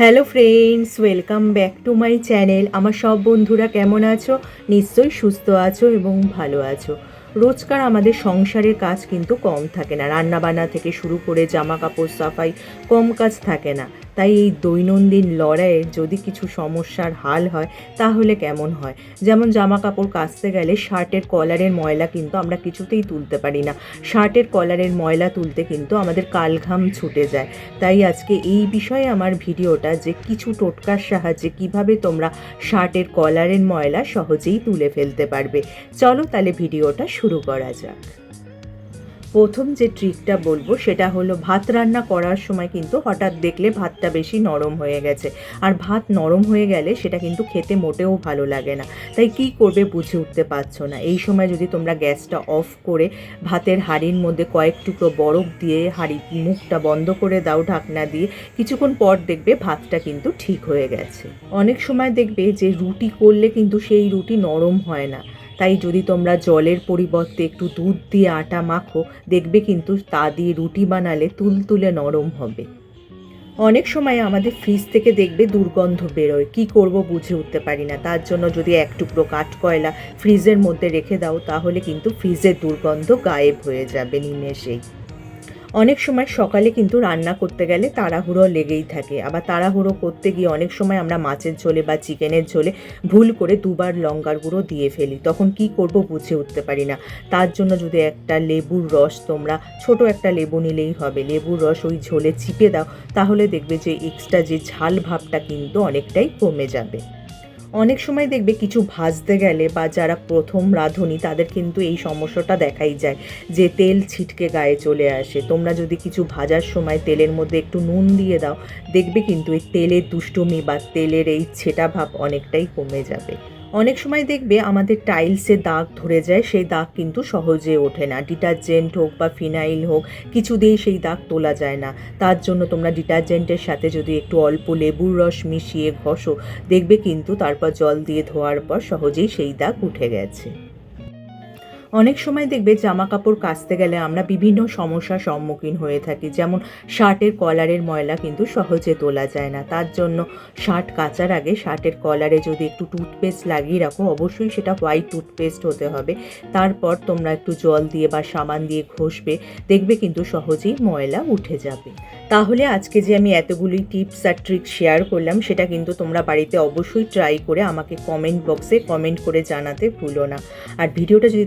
Hello friends, welcome back to my channel. আমার সব বন্ধুরা কেমন আছো? নিশ্চয়ই সুস্থ আছো এবং ভালো আছো। রোজকার আমাদের সংসারের কাজ কিন্তু কম থাকে না। রান্নাবান্না থেকে শুরু করে জামা কাপড় সাফাই কম কাজ থাকে না। তাই এই দৈনন্দিন লড়াইয়ের যদি কিছু সমস্যার হাল হয়, তাহলে কেমন হয়? যেমন জামা কাপড় কাচতে গেলে শার্টের কলারের ময়লা কিন্তু আমরা কিছুতেই তুলতে পারি না। শার্টের কলারের ময়লা তুলতে কিন্তু আমাদের কালঘাম ছুটে যায়। তাই আজকে এই বিষয়ে আমার ভিডিওটা যে কিছু টোটকার সাহায্যে কীভাবে তোমরা শার্টের কলারের ময়লা সহজেই তুলে ফেলতে পারবে, চলো তাহলে ভিডিওটা শুরু করা যাক। প্রথম যে ট্রিকটা বলব সেটা হলো ভাত রান্না করার সময় কিন্তু হঠাৎ দেখলে ভাতটা বেশি নরম হয়ে গেছে। আর ভাত নরম হয়ে গেলে সেটা কিন্তু খেতে মোটেও ভালো লাগে না। তাই কি করবে বুঝে উঠতে পারছ না। এই সময় যদি তোমরা গ্যাসটা অফ করে ভাতের হাঁড়ির মধ্যে কয়েক টুকরো বরফ দিয়ে হাঁড়ি মুখটা বন্ধ করে দাও ঢাকনা দিয়ে, কিছুক্ষণ পর দেখবে ভাতটা কিন্তু ঠিক হয়ে গেছে। অনেক সময় দেখবে যে রুটি করলে কিন্তু সেই রুটি নরম হয় না। তাই যদি তোমরা জলের পরিবর্তে একটু দুধ দিয়ে আটা মাখো, দেখবে কিন্তু তা দিয়ে রুটি বানালে তুলতুলে নরম হবে। অনেক সময় আমাদের ফ্রিজ থেকে দেখবে দুর্গন্ধ বেরোয়। কি করব বুঝে উঠতে পারি না। তার জন্য যদি এক টুকরো কাঠকয়লা ফ্রিজের মধ্যে রেখে দাও, তাহলে কিন্তু ফ্রিজের দুর্গন্ধ গায়েব হয়ে যাবে নিমেষেই। অনেক সময় সকালে কিন্তু রান্না করতে গেলে তাড়াহুড়ো লেগেই থাকে। আবার তাড়াহুড়ো করতে গিয়ে অনেক সময় আমরা মাছের ঝোলে বা চিকেনের ঝোলে ভুল করে দুবার লঙ্কার গুঁড়ো দিয়ে ফেলি। তখন কি করব বুঝে উঠতে পারি না। তার জন্য যদি একটা লেবুর রস তোমরা, ছোট একটা লেবু নিলেই হবে। লেবুর রস ওই ঝোলে চিপে দাও, তাহলে দেখবে যে এক্সট্রা যে ঝাল ভাবটা কিন্তু অনেকটাই কমে যাবে। অনেক সময় দেখবে কিছু ভাজতে গেলে বা যারা প্রথম রাঁধুনি, তাদের কিন্তু এই সমস্যাটা দেখাই যায় যে তেল ছিটকে গায়ে চলে আসে। তোমরা যদি কিছু ভাজার সময় তেলের মধ্যে একটু নুন দিয়ে দাও, দেখবে কিন্তু এই তেলের দুষ্টুমি বা তেলের এই ছেটা ভাব অনেকটাই কমে যাবে। অনেক সময় দেখবে আমাদের টাইলসে দাগ ধরে যায়, সেই দাগ কিন্তু সহজে ওঠে না। ডিটারজেন্ট হোক বা ফিনাইল হোক, কিছু সেই দাগ তোলা যায় না। তার জন্য তোমরা ডিটারজেন্টের সাথে যদি একটু অল্প লেবুর রস মিশিয়ে ঘষো, দেখবে কিন্তু তারপর জল দিয়ে ধোয়ার পর সহজেই সেই দাগ উঠে গেছে। অনেক সময় দেখবে জামা কাপড় কাচতে গেলে আমরা বিভিন্ন সমস্যার সম্মুখীন হয়ে থাকি। যেমন শার্টের কলারের ময়লা কিন্তু সহজে তোলা যায় না। তার জন্য শার্ট কাচার আগে শার্টের কলারে যদি একটু টুথপেস্ট লাগিয়ে রাখো, অবশ্যই সেটা হোয়াইট টুথপেস্ট হতে হবে। তারপর তোমরা একটু জল দিয়ে বা সাবান দিয়ে ঘষবে, দেখবে কিন্তু সহজেই ময়লা উঠে যাবে। তাহলে আজকে যে আমি এতগুলি টিপস আর ট্রিক শেয়ার করলাম, সেটা কিন্তু তোমরা বাড়িতে অবশ্যই ট্রাই করে আমাকে কমেন্ট বক্সে কমেন্ট করে জানাতে ভুলো না। আর ভিডিওটা যদি